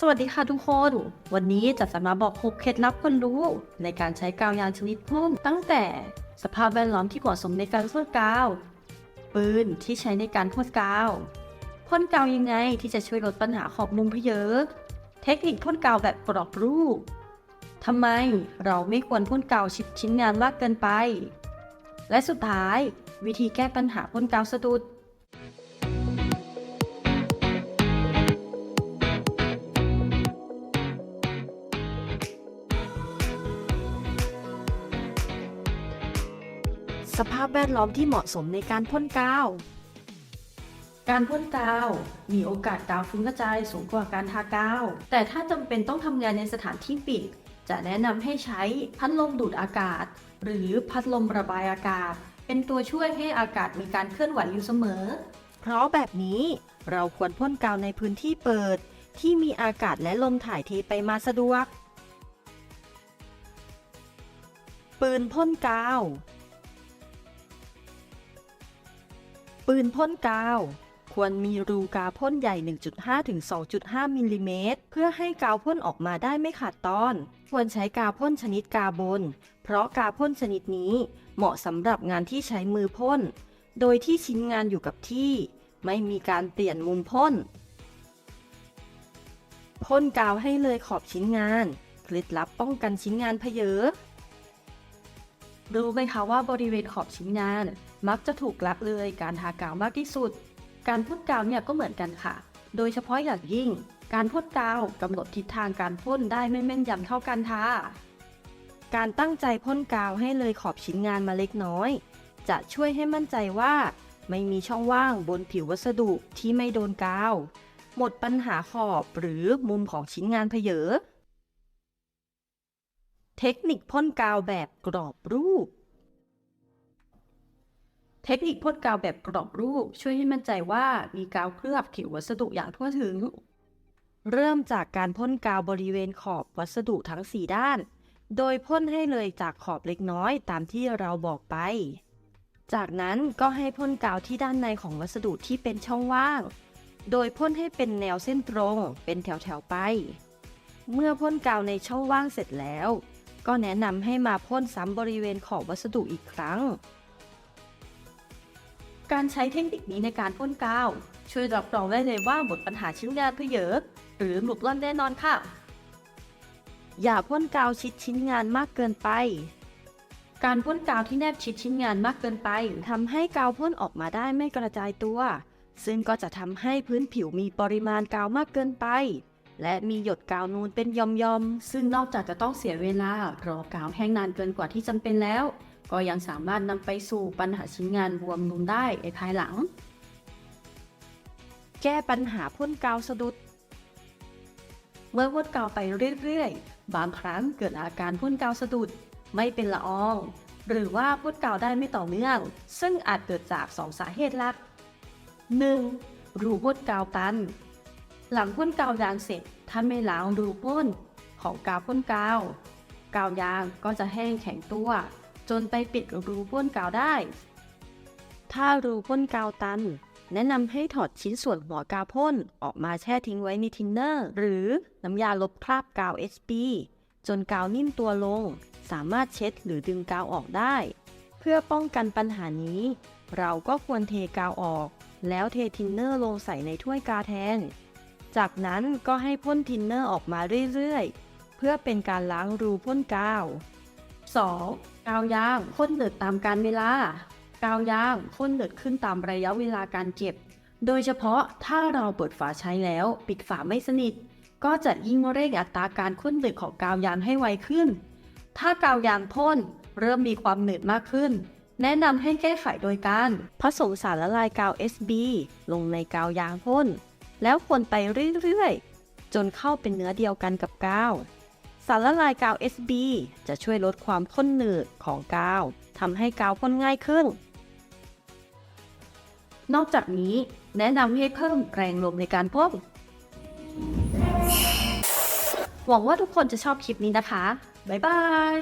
สวัสดีค่ะทุกคน วันนี้จะสมาบอก6เคล็ดลับคนรู้ ในการใช้กาวยางชนิดพ่นตั้งแต่สภาพแวดล้อมที่เหมาะสมในการพ่นกาว ปืนที่ใช้ในการพ่นกาวพ่นกาวยังไงที่จะช่วยลดปัญหาขอบมุมเพเยอะ เทคนิคพ่นกาวแบบกรอบรูปทำไมเราไม่ควรพ่นกาวชิดชิ้นงานมากเกินไป และสุดท้าย วิธีแก้ปัญหาพ่นกาวสะดุด สภาพแวดล้อมที่เหมาะสมในการพ่นกาว การพ่นกาว มีโอกาสกาวฟุ้งกระจายสูงกว่าการทากาว แต่ถ้าจำเป็นต้องทำงานในสถานที่ปิด จะแนะนำให้ใช้พัดลมดูดอากาศ หรือพัดลมระบายอากาศ เป็นตัวช่วยให้อากาศมีการเคลื่อนไหวอยู่เสมอ เพราะแบบนี้เราควรพ่นกาวในพื้นที่เปิด ที่มีอากาศและลมถ่ายเทไปมาสะดวกปืนพ่นกาว ปืนพ่นกาว ควรมีรูกาวพ่นใหญ่ 1.5ถึง2.5มิลลิเมตรเพื่อให้กาวพ่นออกมาได้ไม่ขาดตอน ควรใช้กาวพ่นชนิดกาบน เพราะกาวพ่นชนิดนี้เหมาะสำหรับงานที่ใช้มือพ่น โดยที่ชิ้นงานอยู่กับที่ ไม่มีการเปลี่ยนมุมพ่น พ่นกาวให้เลยขอบชิ้นงาน เคล็ดลับป้องกันชิ้นงานเพเยอ รู้ไหมคะว่าบริเวณขอบชิ้นงาน มักจะถูกละเลยการทากาวมากที่สุด การพ่นกาวเนี่ยก็เหมือนกันค่ะ โดยเฉพาะอย่างยิ่ง การพ่นกาวกำหนดทิศทางการพ่นได้ไม่แม่นยำเท่ากันค่ะ การตั้งใจพ่นกาวให้เลยขอบชิ้นงานมาเล็กน้อย จะช่วยให้มั่นใจว่า ไม่มีช่องว่างบนผิววัสดุที่ไม่โดนกาว หมดปัญหาขอบหรือมุมของชิ้นงานเพเยอ เทคนิคพ่นกาวแบบกรอบรูป เทคนิคพ่นกาวแบบกรอบรูป ช่วยให้มั่นใจว่ามีกาวเคลือบผิววัสดุอย่างทั่วถึง เริ่มจากการพ่นกาวบริเวณขอบวัสดุทั้ง 4 ด้าน โดยพ่นให้เลยจากขอบเล็กน้อยตามที่เราบอกไป จากนั้นก็ให้พ่นกาวที่ด้านในของวัสดุที่เป็นช่องว่าง โดยพ่นให้เป็นแนวเส้นตรง เป็นแถวๆไป เมื่อพ่นกาวในช่องว่างเสร็จแล้ว ก็แนะนำให้มาพ่นซ้ำบริเวณขอบวัสดุอีกครั้ง การใช้เทคนิคนี้ในการพ่นกาว ช่วยรับรองได้เลยว่าหมดปัญหาชิ้นงานเพเยอะหรือหลุดล่อนแน่นอนค่ะ อย่าพ่นกาวชิดชิ้นงานมากเกินไป การพ่นกาวที่แนบชิดชิ้นงานมากเกินไปทำให้กาวพ่นออกมาได้ไม่กระจายตัว ซึ่งก็จะทำให้พื้นผิวมีปริมาณกาวมากเกินไป และมีหยดกาวนูนเป็นยอมๆ ซึ่งนอกจากจะต้องเสียเวลารอกาวแห้งนานเกินกว่าที่จำเป็นแล้ว ก็ยังสามารถนำไปสู่ปัญหาชิ้นงานบวมนูนได้ในภายหลัง แก้ปัญหาพ่นกาวสะดุด เมื่อพ่นกาวไปเรื่อยๆ บางครั้งเกิดอาการพ่นกาวสะดุด ไม่เป็นละออง หรือว่าพ่นกาวได้ไม่ต่อเนื่อง ซึ่งอาจเกิดจาก2สาเหตุหลัก 1. รูพ่นกาวตัน หลังพ่นกาวยางเสร็จถ้าไม่ล้างรูพ่นของกาวพ่นกาว กาวยางก็จะแห้งแข็งตัว จนไปปิดรูพ่นกาวได้ ถ้ารูพ่นกาวตัน แนะนำให้ถอดชิ้นส่วนหัวกาวพ่นออกมาแช่ทิ้งไว้ในทินเนอร์ หรือน้ำยาลบคราบกาว SP จนกาวนิ่มตัวลง สามารถเช็ดหรือดึงกาวออกได้ เพื่อป้องกันปัญหานี้ เราก็ควรเทกาวออก แล้วเททินเนอร์ลงใส่ในถ้วยกาแทน จากนั้นก็ให้พ่นทินเนอร์ออกมาเรื่อยๆ เพื่อเป็นการล้างรูพ่นกาว 2. กาวยางพ่นเดือดตามการเวลา กาวยางพ่นเดือดขึ้นตามระยะเวลาการเก็บ โดยเฉพาะถ้าเราเปิดฝาใช้แล้วปิดฝาไม่สนิท ก็จะยิ่งเร่งอัตราการข้นเดือดของกาวยางให้ไวขึ้น ถ้ากาวยางพ่นเริ่มมีความหนืดมากขึ้น แนะนำให้แก้ไขโดยการ ผสมสารละลายกาว SB ลงในกาวยางพ่น แล้วคนไปเรื่อยๆ จนเข้าเป็นเนื้อเดียวกันกับกาว สารละลายกาว SB จะช่วยลดความข้นหนืดของกาวทำให้กาวพ่นง่ายขึ้น นอกจากนี้แนะนำให้เพิ่มแรงลมในการพ่นหวังว่าทุกคนจะชอบคลิปนี้นะคะ บ๊ายบาย